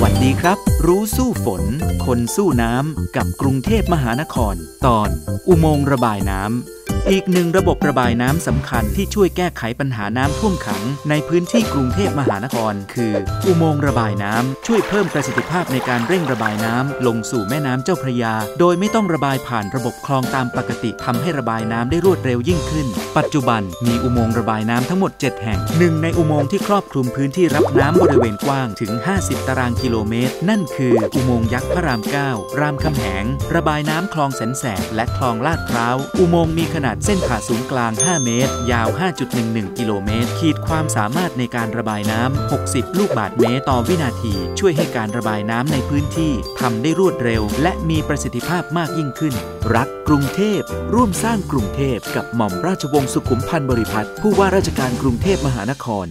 วัสดีครับ รู้สู้ฝน คนสู้น้ำกับกรุงเทพมหานคร ตอน อุโมงค์ระบายน้ำ อีกหนึ่งระบบระบายน้ำสำคัญที่ช่วยแก้ไขปัญหาน้ำท่วมขัง ในพื้นที่กรุงเทพมหานคร คือ อุโมงค์ระบายน้ำช่วยเพิ่มประสิทธิภาพในการเร่งระบายน้ำลงสู่แม่น้ำเจ้าพระยา โดยไม่ต้องระบายผ่านระบบคลองตามปกติทำให้ระบายน้ำได้รวดเร็วยิ่งขึ้น ปัจจุบันมีอุโมงค์ระบายน้ำทั้งหมด 7 แห่งหนึ่งในอุโมงค์ที่ครอบคลุมพื้นที่รับน้ำบริเวณกว้างถึง 50 ตารางกิโลเมตร นั่นคืออุโมงค์ยักษ์พระราม 9 รามคำแหง ระบายน้ำคลองแสนแสบและคลองลาดพร้าว อุโมงค์มีขนาดเส้นผ่าศูนย์กลาง 5 เมตร ยาว 5.11 กิโลเมตร ขีดความสามารถในการระบายน้ำ 60 ลูกบาทเมตรต่อวินาที ช่วยให้การระบายน้ำในพื้นที่ทำได้รวดเร็ว และมีประสิทธิภาพมากยิ่งขึ้น รักกรุงเทพ ร่วมสร้างกรุงเทพกับหม่อมราชวงศ์สุขุมพันธ์บริพัตรผู้ว่าราชการกรุงเทพมหานคร